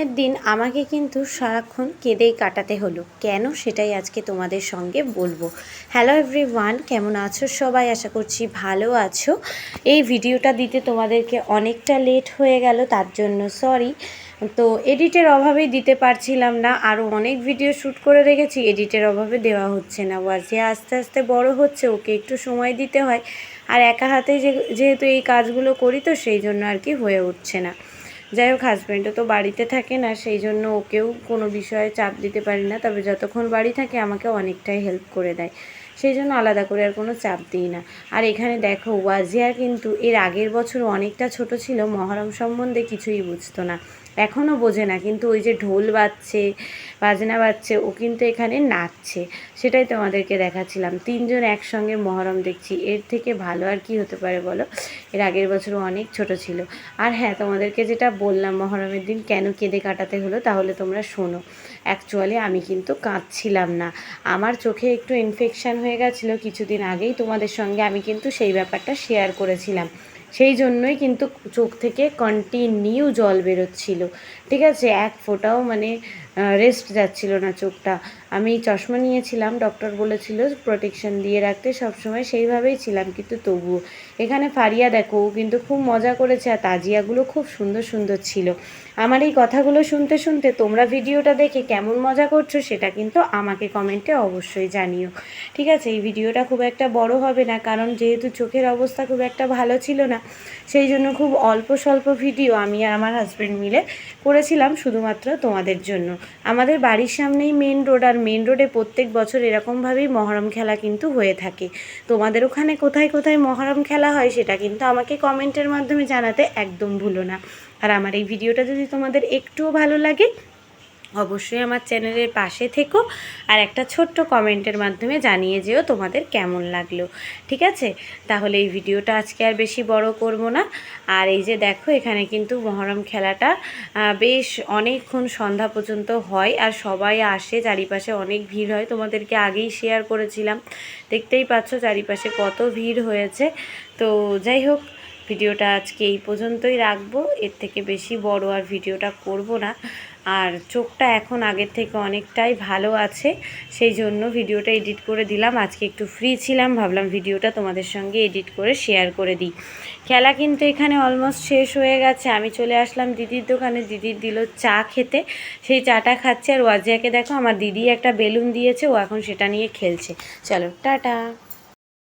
মহরমের দিন আমাকে কিন্তু সারাক্ষণ কেঁদেই কাটাতে হলো। কেন সেটাই আজকে তোমাদের সঙ্গে বলব। হ্যালো এভরি ওয়ান কেমন আছো সবাই? আশা করছি ভালো আছো। এই ভিডিওটা দিতে তোমাদেরকে অনেকটা লেট হয়ে গেল, তার জন্য সরি তো এডিটের অভাবেই দিতে পারছিলাম না আরও অনেক ভিডিও শ্যুট করে রেখেছি, এডিটের অভাবে দেওয়া হচ্ছে না। ওয়াজিয়া আস্তে আস্তে বড় হচ্ছে, ওকে একটু সময় দিতে হয়। আর একা হাতে যেহেতু এই কাজগুলো করি তো সেই জন্য আর কি হয়ে উঠছে না। যাই হোক হাজব্যান্ডও তো বাড়িতে থাকে না সেই জন্য ওকেও কোনো বিষয়ে চাপ দিতে পারি না। তবে যতক্ষণ বাড়ি থাকে, আমাকে অনেকটাই হেল্প করে দেয়। সেই জন্য আলাদা করে আর কোনো চাপ দিই না। আর এখানে দেখো, ওয়াজিয়া কিন্তু এর আগের বছর অনেকটা ছোট ছিল, মহরম সম্বন্ধে কিছুই বুঝতো না। এখনও বোঝে না, কিন্তু ওই যে ঢোল বাজছে, বাজনা বাজছে, ও কিন্তু এখানে নাচছে। সেটাই তোমাদেরকে দেখাচ্ছিলাম। তিনজন একসঙ্গে মহরম দেখছি। এর থেকে ভালো আর কি হতে পারে বলো? এর আগের বছর অনেক ছোট ছিল। আর হ্যাঁ তোমাদেরকে যেটা বললাম, মহরমের দিন কেন কেঁদে কাটাতে হলো, তাহলে তোমরা শোনো। অ্যাকচুয়ালি আমি কিন্তু কাঁদছিলাম না। আমার চোখে একটু ইনফেকশান হয়ে গেছিল কিছুদিন আগেই তোমাদের সঙ্গে আমি কিন্তু সেই ব্যাপারটা শেয়ার করেছিলাম। সেই জন্যই কিন্তু চোখ থেকে কন্টিনিউ জল বেরোচ্ছিল। ঠিক আছে? এক ফোঁটাও মানে রেস্ট যাচ্ছিল না চোখটা। আমি চশমা নিয়েছিলাম ডক্টর বলেছিল প্রোটেকশন দিয়ে রাখতে, সবসময় সেইভাবেই ছিলাম কিন্তু তবুও। এখানে ফারিয়া দেখো কিন্তু খুব মজা করেছে আর তাজিয়াগুলো খুব সুন্দর সুন্দর ছিল। আমার এই কথাগুলো শুনতে শুনতে তোমরা ভিডিওটা দেখে কেমন মজা করছ সেটা কিন্তু আমাকে কমেন্টে অবশ্যই জানিও। ঠিক আছে? এই ভিডিওটা খুব একটা বড় হবে না, কারণ যেহেতু চোখের অবস্থা খুব একটা ভালো ছিল না সেই জন্য খুব অল্প স্বল্প ভিডিও আমি আর আমার হাজব্যান্ড মিলে করেছিলাম শুধুমাত্র তোমাদের জন্য। আমাদের বাড়ির সামনেই মেন রোড আর মেন রোডে প্রত্যেক বছর এরকমভাবেই মহরম খেলা কিন্তু হয়ে থাকে। তোমাদের ওখানে কোথায় কোথায় মহরম খেলা হয় সেটা কিন্তু আমাকে কমেন্টের মাধ্যমে জানাতে একদম ভুলো না। আর আমার এই ভিডিওটা যদি তোমাদের একটুও ভালো লাগে অবশ্যই আমার চ্যানেলের পাশে থেকো আর একটা ছোট্ট কমেন্টের মাধ্যমে জানিয়ে যেও তোমাদের কেমন লাগল। ঠিক আছে? তাহলে এই ভিডিওটা আজকে আর বেশি বড় করব না। আর এই যে দেখো, এখানে কিন্তু মহরম খেলাটা বেশ অনেকক্ষণ সন্ধ্যা পর্যন্ত হয় আর সবাই আসে, চারিপাশে অনেক ভিড় হয়। তোমাদেরকে আগেই শেয়ার করেছিলাম। দেখতেই পাচ্ছ চারিপাশে কত ভিড় হয়েছে। তো যাই হোক, ভিডিওটা আজকে এই পর্যন্তই রাখব। এর থেকে বেশি বড় আর ভিডিওটা করব না। আর চোখটা এখন আগের থেকে অনেকটাই ভালো আছে, সেই জন্য ভিডিওটা এডিট করে দিলাম। আজকে একটু ফ্রি ছিলাম, ভাবলাম ভিডিওটা তোমাদের সঙ্গে এডিট করে শেয়ার করে দিই। খেলা কিন্তু এখানে অলমোস্ট শেষ হয়ে গেছে। আমি চলে আসলাম দিদির দোকানে। দিদির দিল চা খেতে। সেই চাটা খাচ্ছে। আর ওয়াজিয়াকে দেখো, আমার দিদি একটা বেলুন দিয়েছে, ও এখন সেটা নিয়ে খেলছে। চলো, টাটা।